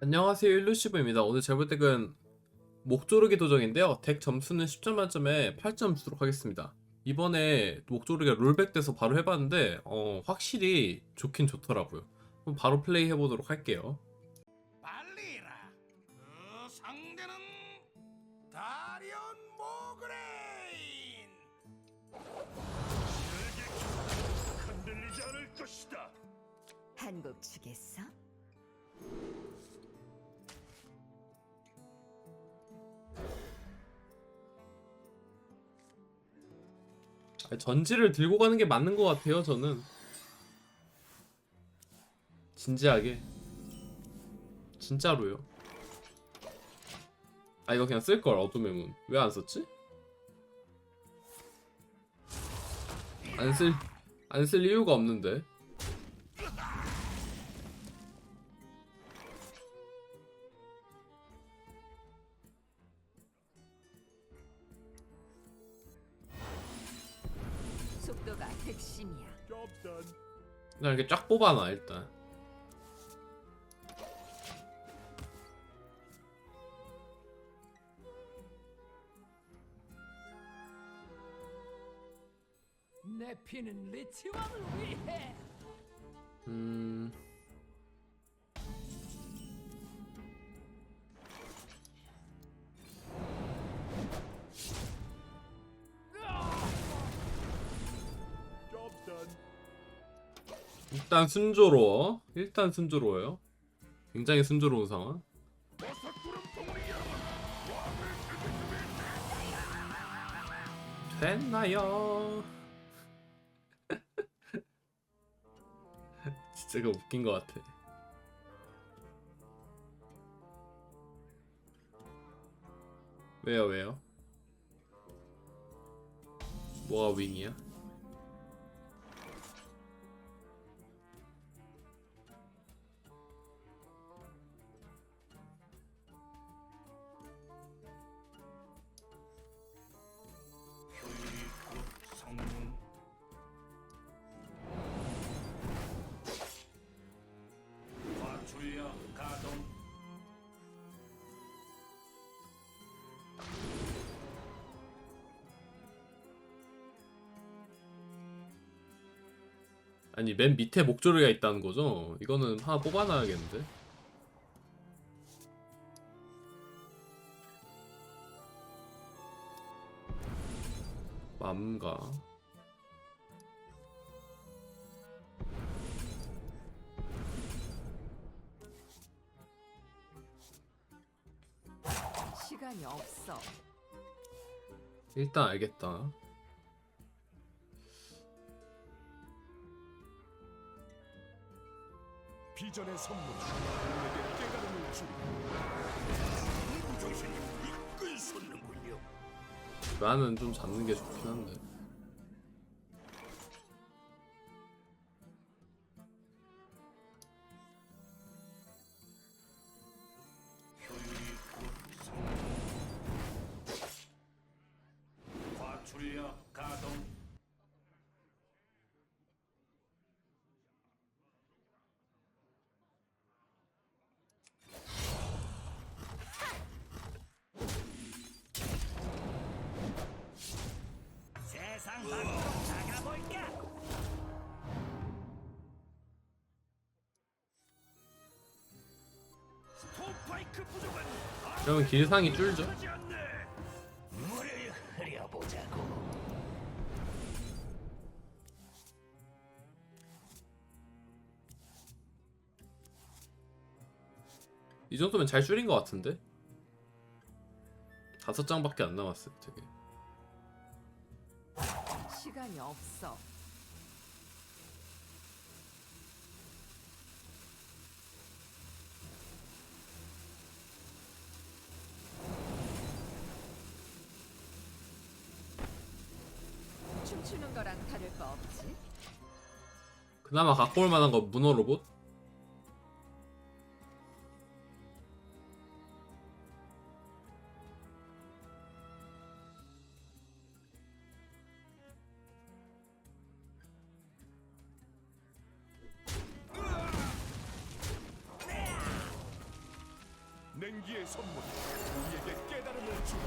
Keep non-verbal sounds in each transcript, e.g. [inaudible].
안녕하세요 일루시브입니다. 오늘 제볼덱은 목조르기 도정인데요. 덱 점수는 10점 만점에 8점 주도록 하겠습니다. 이번에 목조르기가 롤백 돼서 바로 해봤는데 어, 확실히 좋긴 좋더라고요. 그럼 바로 플레이 해보도록 할게요. 빨리라. 그 상대는 다리온 모그레인. 흔들리지 않을 것이다. 한국 주겠어? 전지를 들고 가는 게 맞는 것 같아요 저는. 진지하게. 진짜로요. 아 이거 그냥 쓸걸 어둠의 문. 왜 안 썼지? 안 쓸, 안 쓸 이유가 없는데. 핵심이야. 그냥 이렇게 쫙 뽑아놔 일단. 내 피는 리치 왕을 위해 음. 일단 순조로워. 일단 순조로워요. 굉장히 순조로운 상황. 됐나요? [laughs] 진짜 그 웃긴 것 같아. 왜요, 왜요? 뭐가 윙이야? 아니 맨 밑에 목조리가 있다는 거죠? 이거는 하나 뽑아놔야겠는데? 맘가 시간이 없어. 일단 알겠다 비전의 선물. 우리에게 깨달음을 주리. 정신이 이끈 솟는군요. 나는 좀 잡는 게 좋긴 한데 그러면 길상이 줄죠. 이 정도면 잘 줄인 것 같은데? 다섯 장밖에 안 남았어요 되게 시간이 없어. 춤추는 거랑 다를 거 없지? 그나마 갖고 올 만한 거 문어 로봇? 냉기의 선물 우리에게 깨달음을 주리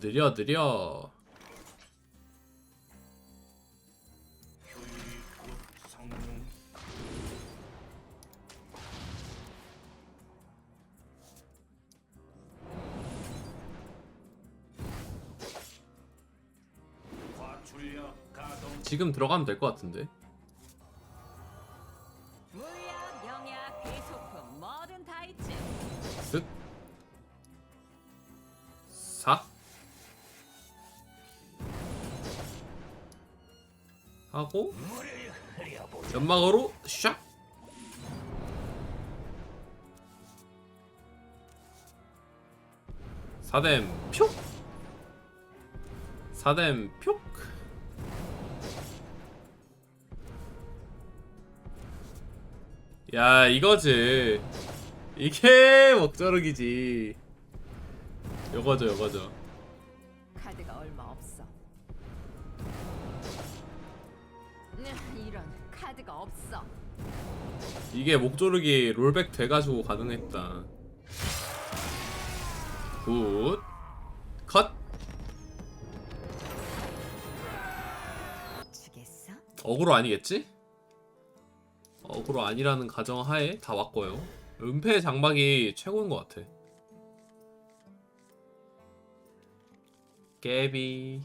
느려 느려. 지금 들어가면 될 것 같은데 하고 연막으로 샥 사댐 표 사댐 표 야, 이거지. 이게 [laughs] 먹자르기지. 요거죠, 요거죠. 없어. 이게 목조르기 롤백 돼가지고 가능했다. 굿. 컷. 주겠어? 어그로 아니겠지? 어그로 아니라는 가정하에 다 왔고요. 은폐 장막이 최고인 것 같아. 깨비.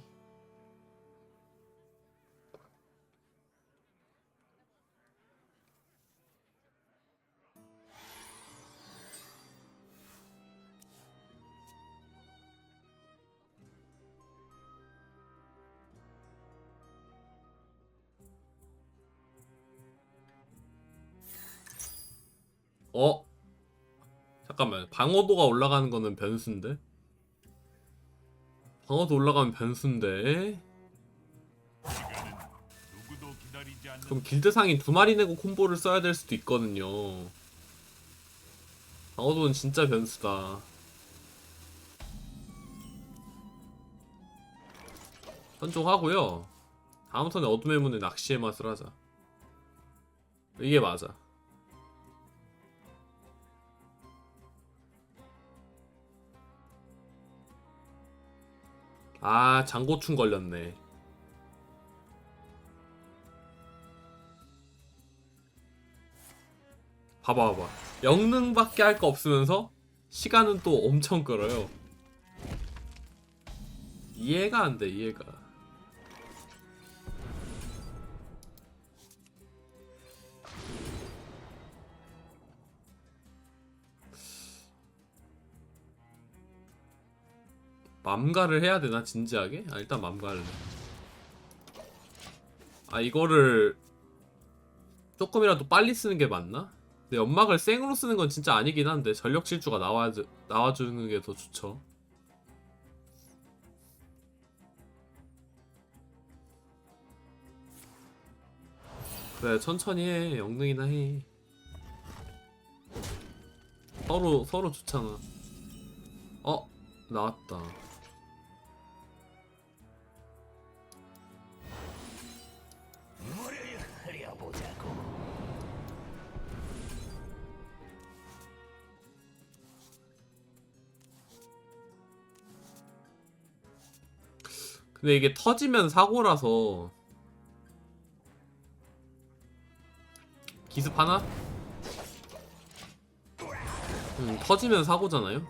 어? 잠깐만. 방어도가 올라가는 거는 변수인데? 방어도 올라가면 변수인데? 그럼 길드 상인 두 마리 내고 콤보를 써야 될 수도 있거든요. 방어도는 진짜 변수다. 선종하고요. 다음 턴에 어둠의 문의 낚시의 맛을 하자. 이게 맞아. 아, 장고충 걸렸네. 봐봐 봐봐. 영능밖에 할 거 없으면서 시간은 또 엄청 끌어요. 이해가 안 돼 이해가 맘가를 해야 되나 진지하게? 아 일단 맘가를 아 이거를 조금이라도 빨리 쓰는 게 맞나? 근데 연막을 생으로 쓰는 건 진짜 아니긴 한데 전력 질주가 나와 나와주는 게 더 좋죠. 그래 천천히 해 영능이나 해. 서로 서로 좋잖아. 어 나왔다. 근데 이게 터지면 사고라서 기습 하나? 음, 터지면 사고잖아요?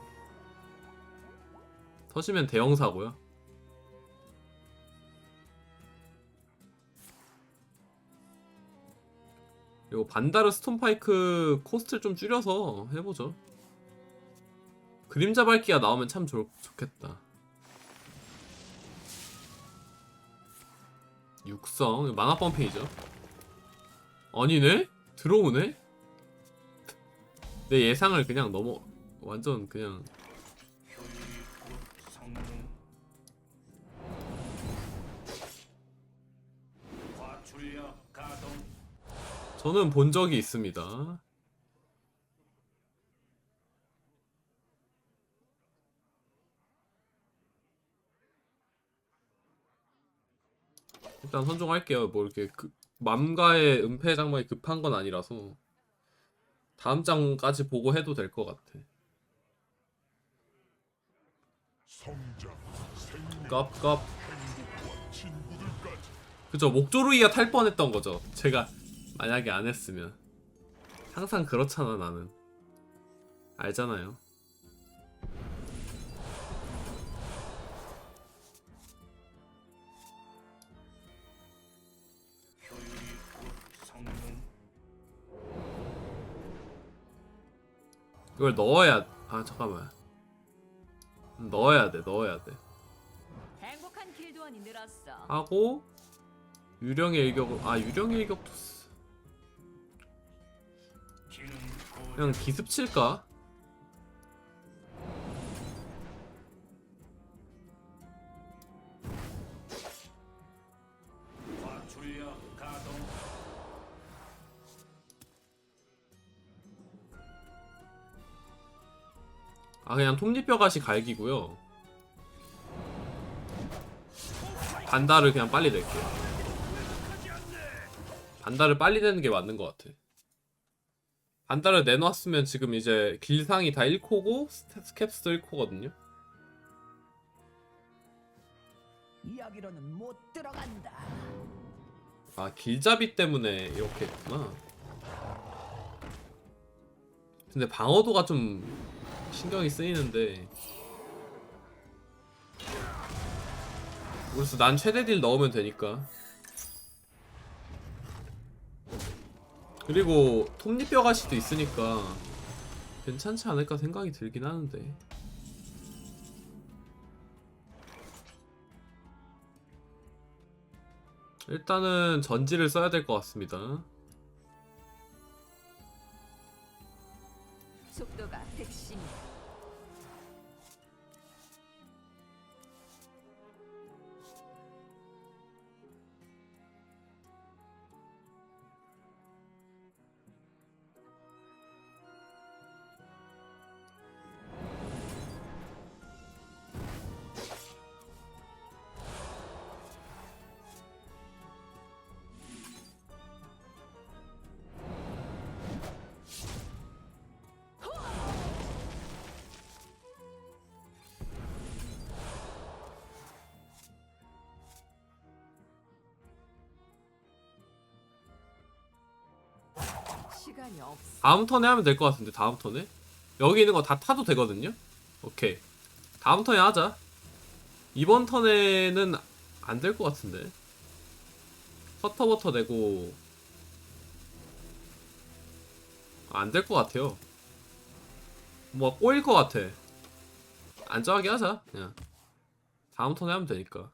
터지면 대형 사고야. 그리고 반다르 스톤파이크 코스트를 좀 줄여서 해보죠. 그림자 밝기가 나오면 참 좋, 좋겠다. 육성 만화 펌핑이죠 아니네? 들어오네? 내 예상을 그냥 넘어 완전 그냥 저는 본 적이 있습니다 일단 선종할게요. 뭐 이렇게 그 맘가의 은폐 장막이 급한 건 아니라서 다음 장까지 보고 해도 될 것 같아. 깝깝. 그죠 목조르기가 탈 뻔했던 거죠. 제가 만약에 안 했으면 항상 그렇잖아 나는 알잖아요. 이걸 넣어야 아 잠깐만 넣어야 돼 넣어야 돼 행복한 길드원이 늘었어. 하고 유령의 일격을 아 유령의 일격도 쓰- 그냥 기습 칠까? 아 그냥 톱니뼈가시 갈기고요. 반달을 그냥 빨리 낼게요. 반달을 빨리 내는 게 맞는 것 같아. 반달을 내놨으면 지금 이제 길상이 다 1코고 스캡스도 1코거든요. 여기로는 못 들어간다. 아 길잡이 때문에 이렇게 했구나. 근데 방어도가 좀 신경이 쓰이는데. 그래서 난 최대 딜 넣으면 되니까. 그리고 톱니뼈 가시도 있으니까 괜찮지 않을까 생각이 들긴 하는데. 일단은 전지를 써야 될 것 같습니다. 속도가 다음 턴에 하면 될 것 같은데 다음 턴에? 여기 있는 거 다 타도 되거든요? 오케이. 다음 턴에 하자. 이번 턴에는 안 될 것 같은데? 퍼터버터 내고. 안 될 것 같아요. 뭐 꼬일 것 같아. 안정하게 하자 그냥. 다음 턴에 하면 되니까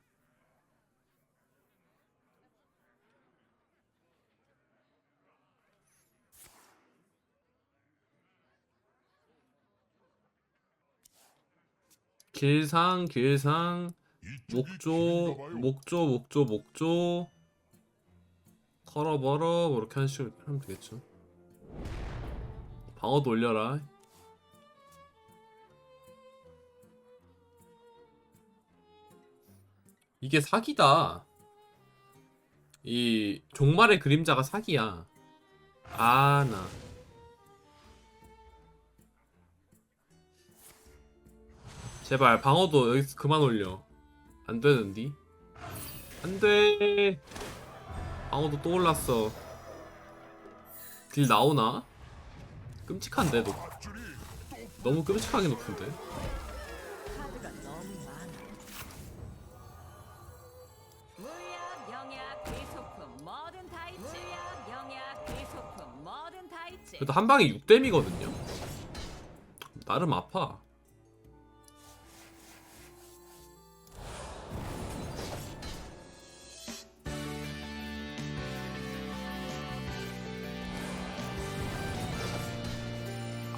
길상 길상 목조. 목조 목조 목조 걸어버려 뭐 이렇게 하는 식으로 하면 되겠죠. 방어도 올려라. 이게 사기다. 이 종말의 그림자가 사기야. 아 나 제발 방어도 여기서 그만 올려. 안 되는디? 안돼! 방어도 또 올랐어. 딜 나오나? 끔찍한데 너. 밧줄이 너무 끔찍하게 높은데. 그래도 한 방에 6댐이거든요? 나름 아파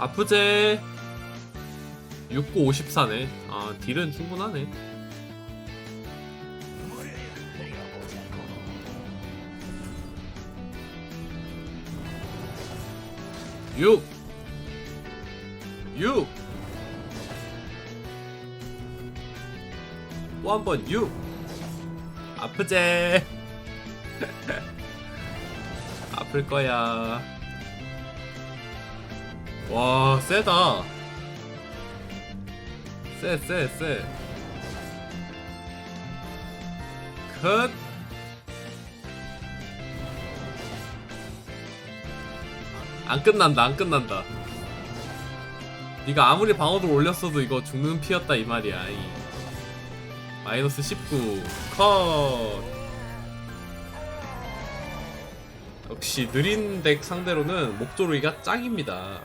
아프제. 69 54네. 아 딜은 충분하네. 육. 6또한번6 아프제. [laughs] 아플 거야 와 세다. 쎄쎄쎄 컷. 안 끝난다 안 끝난다. 네가 아무리 방어도 올렸어도 이거 죽는 피였다 이 말이야 이. 마이너스 19컷. 역시 느린 덱 상대로는 목조르기가 짱입니다